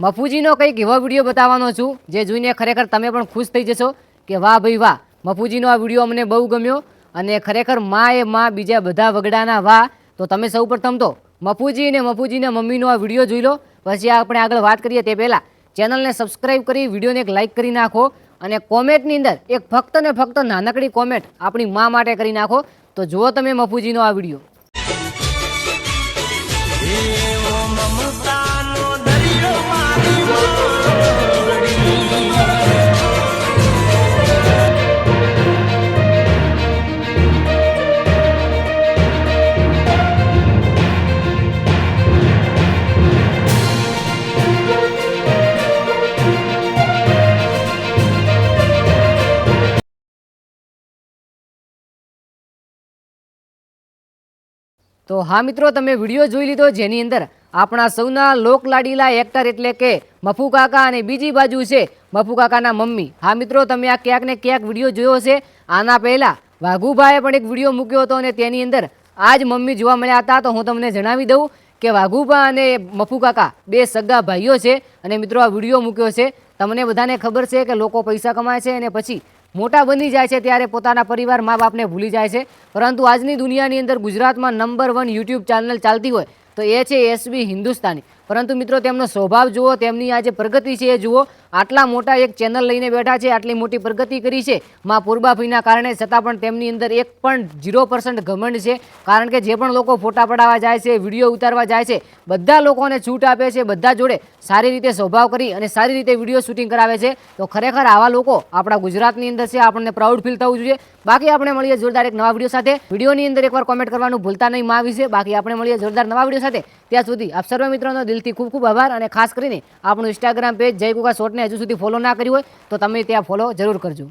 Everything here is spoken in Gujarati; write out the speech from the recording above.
મફુજીનો કંઈક એવો વીડિયો બતાવવાનો છું, જે જોઈને ખરેખર તમે પણ ખુશ થઈ જશો કે વાહ ભાઈ વાહ, મફુજીનો આ વીડિયો અમને બહુ ગમ્યો અને ખરેખર મા એ મા બીજા બધા વગડાના વાહ, તો તમે સૌ તો મફુજી અને મફુજીને મમ્મીનો આ વીડિયો જોઈ લો. પછી આપણે આગળ વાત કરીએ તે પહેલાં. ચેનલને સબસ્ક્રાઇબ કરી, વિડીયોને એક લાઇક કરી નાખો અને કોમેન્ટની અંદર એક ફક્ત ને ફક્ત નાનકડી કોમેન્ટ આપણી મા માટે કરી નાખો. તો જુઓ તમે મફુજીનો આ વીડિયો. તો હા મિત્રો, તમે વીડિયો જોઈ લીધો જેની અંદર આપણા સૌના લોકલાડીલા એક્ટર એટલે કે મફુ કાકા અને બીજી બાજુ છે મફુ કાકાના મમ્મી. હા મિત્રો, તમે આ ક્યાંક ને ક્યાંક વીડિયો જોયો છે આના પહેલા વાઘુભાઈએ પણ એક વીડિયો મૂક્યો હતો અને તેની અંદર આ જ મમ્મી જોવા મળ્યા હતા. તો હું તમને જણાવી દઉં કે વાઘુભા અને મફુ કાકા બે સગા ભાઈઓ છે અને મિત્રો, આ વીડિયો મૂક્યો છે. તમને બધાને ખબર છે કે લોકો પૈસા કમાય છે અને પછી મોટા બની જાય છે ત્યારે પોતાના પરિવાર મા બાપને ભૂલી જાય છે. પરંતુ આજની દુનિયાની અંદર ગુજરાતમાં નંબર વન યુટ્યુબ ચેનલ ચાલતી હોય તો એ છે એસબી હિન્દુસ્તાની પરંતુ મિત્રો, તેમનો સ્વભાવ જુઓ, તેમની આ જે પ્રગતિ છે એ જુઓ. આટલા મોટા એક ચેનલ લઈને બેઠા છે, આટલી મોટી પ્રગતિ કરી છે. માં પૂર્બાભાઈના કારણે છતાં પણ તેમની અંદર એક પણ ઝીરો પર્સન્ટ ઘમંડ છે. કારણ કે જે પણ લોકો ફોટા પડાવવા જાય છે, વીડિયો ઉતારવા જાય છે, બધા લોકોને છૂટ આપે છે, બધા જોડે સારી રીતે સ્વભાવ કરી અને સારી રીતે વીડિયો શૂટિંગ કરાવે છે. તો ખરેખર આવા લોકો આપણા ગુજરાતની અંદર છે, આપણને પ્રાઉડ ફીલ થવું જોઈએ. બાકી આપણે મળીએ જોરદાર એક નવા વીડિયો સાથે. વિડીયોની અંદર એકવાર કોમેન્ટ કરવાનું ભૂલતા નહીં, માં વિશે. બાકી આપણે મળીએ જોરદાર નવા વીડિયો સાથે. ત્યાં સુધી આપ સર્વ મિત્રોનો દિલથી ખૂબ ખૂબ આભાર અને ખાસ કરીને આપણું ઇન્સ્ટાગ્રામ પેજ જય કુકા શોર્ટને હજુ સુધી ફોલો ના કર્યું હોય તો તમે ત્યાં ફોલો જરૂર કરજો.